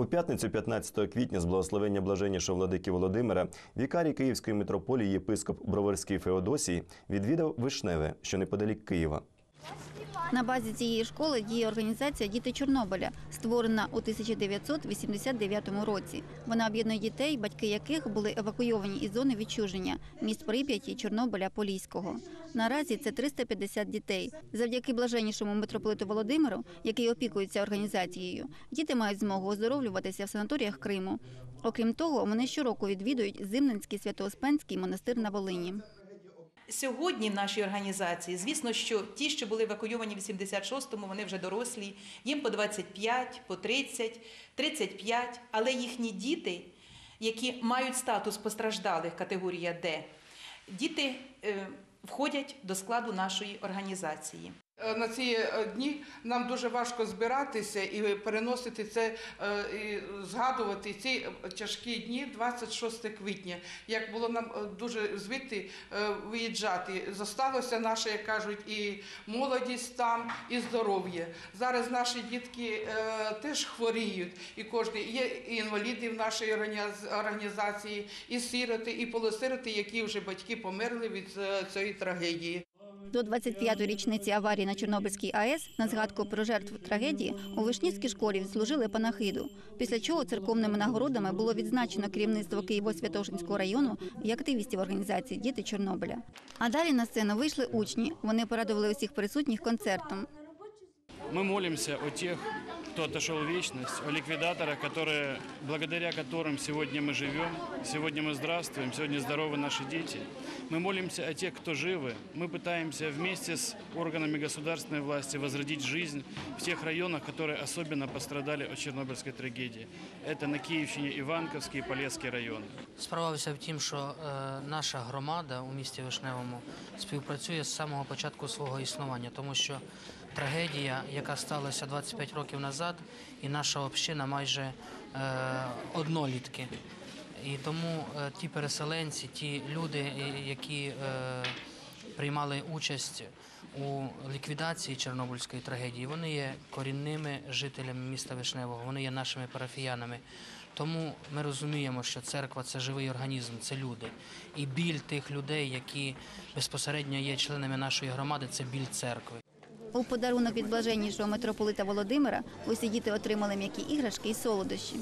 У п'ятницю 15 квітня з благословення блаженнішого владики Володимира вікарій Київської митрополії єпископ Броварський Феодосій відвідав Вишневе, що неподалік Києва. На базі цієї школи діє організація Діти Чорнобиля, створена у 1989 році. Вона об'єднує дітей, батьки яких були евакуйовані із зони відчуження міст Прип'яті, Чорнобиля, Поліського. Наразі це 350 дітей. Завдяки блаженнішому митрополиту Володимиру, який опікується організацією, діти мають змогу оздоровлюватися в санаторіях Криму. Окрім того, вони щороку відвідують Зимненський Свято-Успенський монастир на Волині. Сьогодні в нашій організації, звісно, що ті, що були евакуйовані в 86-му, вони вже дорослі, їм по 25, по 30, 35, але їхні діти, які мають статус постраждалих категорія Д, діти е, входять до складу нашої організації. Е, На ці е, дні нам дуже важко збиратися і переносити це, е, і згадувати ці тяжкі дні 26 квітня. Як було нам дуже звідти виїжджати, зосталося наше, як кажуть, і молодість там, і здоров'я. Зараз наші дітки теж хворіють, і кожен є і інваліди в нашій організації, і сироти, і полусироти, які вже батьки померли від цієї трагедії. До 25-ї річниці аварії на Чорнобильській АЕС на згадку про жертв трагедії у Вишнівській школі відслужили панахиду, після чого церковними нагородами було відзначено керівництво Києво-Святошинського району і активістів організації Діти Чорнобиля. А далі на сцену вийшли учні. Вони порадували усіх присутніх концертом. Ми молимося о тех, кто отошел в вечность, о ликвидаторах, которые, благодаря которым сегодня мы живем, сегодня мы здравствуем, сегодня здоровы наши дети. Мы молимся о тех, кто живы. Мы пытаемся вместе с органами государственной власти возродить жизнь в тех районах, которые особенно пострадали от Чернобыльской трагедии. Это на Киевщине Иванковский и Полесский районы. Справа вся в тім, що е, наша громада у місті Вишневому співпрацює з самого початку свого існування, тому що трагедія, яка сталася 25 років назад, і наша община майже е, однолітки. І тому е, ті переселенці, ті люди, е, які приймали участь у ліквідації Чорнобильської трагедії, вони є корінними жителями міста Вишневого, вони є нашими парафіянами. Тому ми розуміємо, що церква це живий організм, це люди. І біль тих людей, які безпосередньо є членами нашої громади, це біль церкви. У подарунок від блаженнішого митрополита Володимира усі діти отримали м'які іграшки і солодощі.